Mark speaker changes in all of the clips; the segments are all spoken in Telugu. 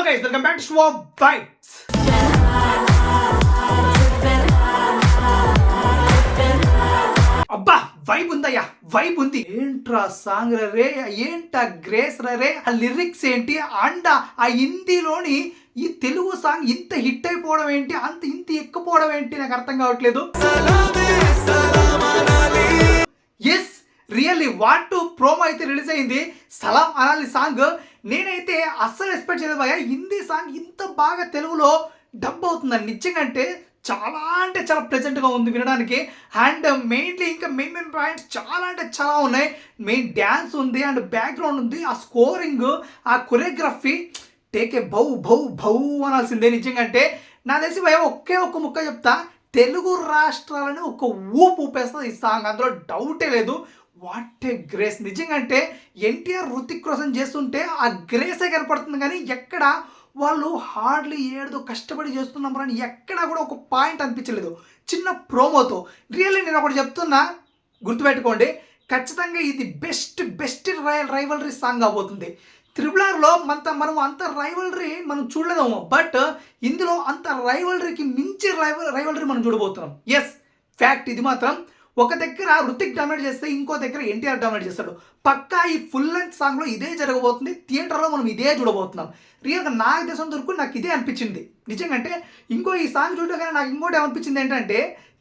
Speaker 1: Hello guys welcome back to Bytes అబ్బా వైబ్ ఉందయ్యా. వైబ్ ఉంది. ఏంట్రా సాంగ్ రే? ఏంటా గ్రేస్ రే? ఆ లిరిక్స్ ఏంటి? అండ్ ఆ హిందీలోని ఈ తెలుగు సాంగ్ ఇంత హిట్ అయిపోవడం ఏంటి? అంత ఇంత ఎక్కపోవడం ఏంటి? నాకు అర్థం కావట్లేదు. రియల్లీ వాట్ టు ప్రోమో అయితే రిలీజ్ అయింది? సలాం అనాలి సాంగ్ నేనైతే అస్సలు ఎక్స్పెక్ట్ చేయలేదు భయ హిందీ సాంగ్ ఇంత బాగా తెలుగులో డబ్ అవుతుందని. నిజంగా అంటే చాలా అంటే చాలా ప్లెజెంట్గా ఉంది వినడానికి. అండ్ మెయిన్లీ ఇంకా మెయిన్ మెయిన్ పాయింట్స్ చాలా అంటే చాలా ఉన్నాయి. మెయిన్ డ్యాన్స్ ఉంది అండ్ బ్యాక్గ్రౌండ్ ఉంది ఆ స్కోరింగ్ ఆ కొరియోగ్రఫీ టేక్ ఏ బౌ బౌ బౌ అనాల్సిందే నిజంగా అంటే. నా తెలిసి భయ ఒకే ఒక్క ముక్క చెప్తా. తెలుగు రాష్ట్రాలని ఒక ఊపు ఊపేస్తుంది ఈ సాంగ్ అందులో డౌటే లేదు. What a grace. నిజంగా అంటే ఎన్టీఆర్ రుతిక్ రోషన్ చేస్తుంటే ఆ గ్రేసే కనపడుతుంది కానీ ఎక్కడ వాళ్ళు హార్డ్లీ ఏడుదో కష్టపడి చేస్తున్నాం అని ఎక్కడా కూడా ఒక పాయింట్ అనిపించలేదు. చిన్న ప్రోమోతో. రియల్లీ నేను ఒకటి చెప్తున్నా గుర్తుపెట్టుకోండి ఖచ్చితంగా ఇది best best rail rivalry song అవబోతుంది త్రిబుల్ ఆర్లో మనం అంత రైవలరీ మనం చూడలేము బట్ ఇందులో అంత రైవలరీకి మించి రైవల్ రైవలరీ మనం చూడబోతున్నాం. ఎస్ ఫ్యాక్ట్ ఇది మాత్రం. ఒక దగ్గర రుతిక్ డామినేట్ చేస్తే ఇంకో దగ్గర ఎన్టీఆర్ డామినేట్ చేస్తాడు. పక్కా ఈ ఫుల్ లెంత్ సాంగ్లో ఇదే జరగబోతుంది థియేటర్లో మనం ఇదే చూడబోతున్నాం. రియల్గా నా దేశం దొరుకు నాకు ఇదే అనిపించింది. నిజంగా అంటే ఇంకో ఈ సాంగ్ చూడగానే నాకు ఇంకోటి ఏమనిపించింది ఏంటంటే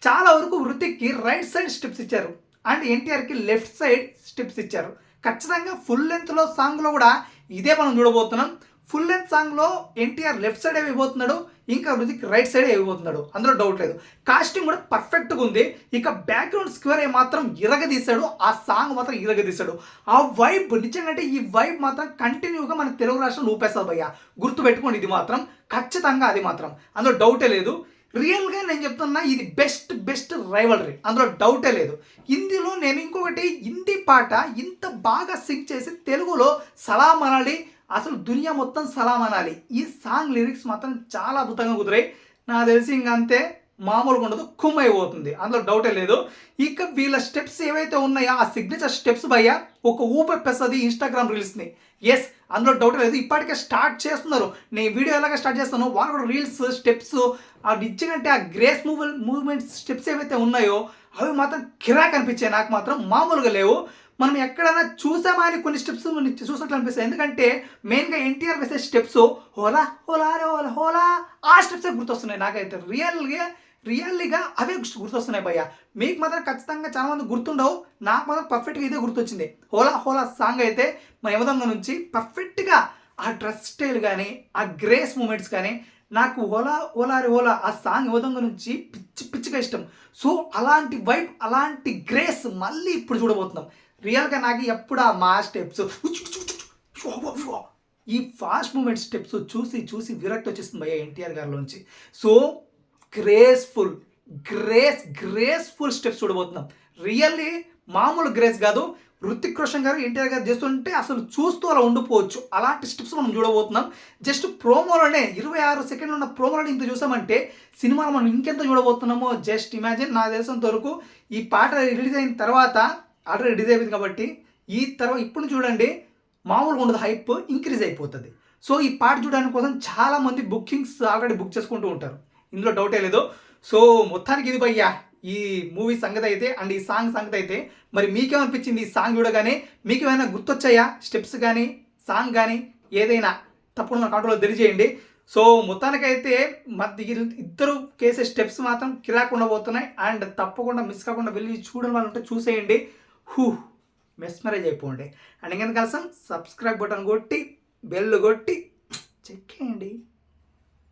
Speaker 1: చాలా వరకు రుతిక్కి రైట్ సైడ్ స్టెప్స్ ఇచ్చారు. అండ్ ఎన్టీఆర్కి లెఫ్ట్ సైడ్ స్టెప్స్ ఇచ్చారు. ఖచ్చితంగా ఫుల్ లెంత్లో సాంగ్లో కూడా ఇదే మనం చూడబోతున్నాం. ఫుల్ లెంత్ సాంగ్లో ఎన్టీఆర్ లెఫ్ట్ సైడ్ ఇవ్వబోతున్నాడు ఇంకా రుతిక్ రైట్ సైడ్ ఇవ్వబోతున్నాడు అందులో డౌట్ లేదు. కాస్ట్యూమ్ కూడా పర్ఫెక్ట్గా ఉంది. ఇక బ్యాక్గ్రౌండ్ స్క్వేర్ మాత్రం ఇరగదీశాడు. ఆ సాంగ్ మాత్రం ఇరగదీశాడు. ఆ వైబ్ నిజంగా అంటే ఈ వైబ్ మాత్రం కంటిన్యూగా మన తెలుగు రాష్ట్రంలో ఊపేస్తుంది భయ్య. గుర్తుపెట్టుకోండి ఇది మాత్రం. ఖచ్చితంగా అది మాత్రం. అందులో డౌటే లేదు. రియల్గా నేను చెప్తున్నా ఇది బెస్ట్ బెస్ట్ రైవలరీ అందులో డౌటే లేదు. హిందీలో నేను ఇంకొకటి హిందీ పాట ఇంత బాగా సింగ్ చేసి తెలుగులో సలాం అసలు దునియా మొత్తం సలాం అనాలి. ఈ సాంగ్ లిరిక్స్ మాత్రం చాలా అద్భుతంగా కుదిరాయి. నాకు తెలిసి ఇంకంతే మామూలుగా ఉండదు కుమ్ అయిపోతుంది. అందులో డౌటే లేదు. ఇక వీళ్ళ స్టెప్స్ ఏవైతే ఉన్నాయో ఆ సిగ్నేచర్ స్టెప్స్ భయ్య ఒక ఊపెప్పేస్తుంది ఇన్స్టాగ్రామ్ రీల్స్ని ఎస్ అందులో డౌట్ లేదు. ఇప్పటికే స్టార్ట్ చేస్తున్నారు. నేను వీడియో ఎలాగ స్టార్ట్ చేస్తాను వాళ్ళు కూడా రీల్స్ స్టెప్స్ ఆ నిజంగా ఆ గ్రేస్ మూవ్ మూవ్మెంట్స్ స్టెప్స్ ఏవైతే ఉన్నాయో అవి మాత్రం కిరాక్ అనిపించాయి. నాకు మాత్రం మామూలుగా లేవు. మనం ఎక్కడైనా చూసామా అని కొన్ని స్టెప్స్ చూసినట్లు అనిపిస్తాయి. ఎందుకంటే మెయిన్గా ఎన్టీఆర్ వేసే స్టెప్స్ హోలా హోలా రే హోలా హోలా ఆ స్టెప్సే గుర్తొస్తున్నాయి నాకైతే. రియల్గా రియల్లీగా అవే గుర్తొస్తున్నాయి భయ్య. మీకు మాత్రం ఖచ్చితంగా చాలా మంది గుర్తుండవు. నాకు మాత్రం పర్ఫెక్ట్గా ఇదే గుర్తొచ్చింది. హోలా హోలా సాంగ్ అయితే మన యమదంగా నుంచి పర్ఫెక్ట్గా ఆ డ్రెస్ స్టైల్ కానీ ఆ గ్రేస్ మూమెంట్స్ కానీ నాకు ఓలా ఓలారి ఓలా ఆ సాంగ్ యువతంగా నుంచి పిచ్చి పిచ్చిగా ఇష్టం. సో అలాంటి వైబ్ అలాంటి గ్రేస్ మళ్ళీ ఇప్పుడు చూడబోతున్నాం. రియల్గా నాకు ఎప్పుడు ఆ మా స్టెప్స్ ఈ ఫాస్ట్ మూమెంట్ స్టెప్స్ చూసి చూసి విరక్తి వచ్చేస్తుంది భయ్య NTR గారిలోంచి so graceful grace graceful steps చూడబోతున్నాం. రియల్లీ మామూలు గ్రేస్ కాదు. రుతిక్ రోషన్ గారు ఎన్టీఆర్ గారు చేస్తుంటే అసలు చూస్తూ అలా ఉండిపోవచ్చు. అలాంటి స్టెప్స్ మనం చూడబోతున్నాం. జస్ట్ ప్రోమోలోనే ఇరవై ఆరు సెకండ్లు ఉన్న ప్రోమోలోనే ఇంత చూసామంటే సినిమాలో మనం ఇంకెంత చూడబోతున్నామో? జస్ట్ ఇమాజిన్ నా తెలిసినంత వరకు ఈ పాట రిలీజ్ అయిన తర్వాత ఆల్రెడీ రిలీజ్ అయిపోయింది కాబట్టి ఈ తర్వాత ఇప్పుడు చూడండి మామూలుగా ఉండదు హైప్ ఇంక్రీజ్ అయిపోతుంది. సో ఈ పాట చూడడానికి కోసం చాలామంది బుకింగ్స్ ఆల్రెడీ బుక్ చేసుకుంటూ ఉంటారు. ఇందులో డౌటే లేదు. సో మొత్తానికి ఇది భయ్యా ఈ మూవీ సంగతి అయితే అండ్ ఈ సాంగ్ సంగతి అయితే మరి మీకేమనిపించింది ఈ సాంగ్ చూడగానే? మీకు ఏమైనా గుర్తొచ్చాయా? స్టెప్స్ కానీ సాంగ్ కానీ ఏదైనా తప్పకుండా నా తెలియజేయండి. సో మొత్తానికైతే మధ్య ఇద్దరు కేసే స్టెప్స్ మాత్రం కిరాకుండా పోతున్నాయి అండ్ తప్పకుండా మిస్ కాకుండా వెళ్ళి చూడడం వాళ్ళు ఉంటే చూసేయండి. హూ మెస్మరైజ్ అయిపోండి. అండ్ ఇంకెంత కలిసాం సబ్స్క్రైబ్ బటన్ కొట్టి బెల్ కొట్టి చెక్ చేయండి.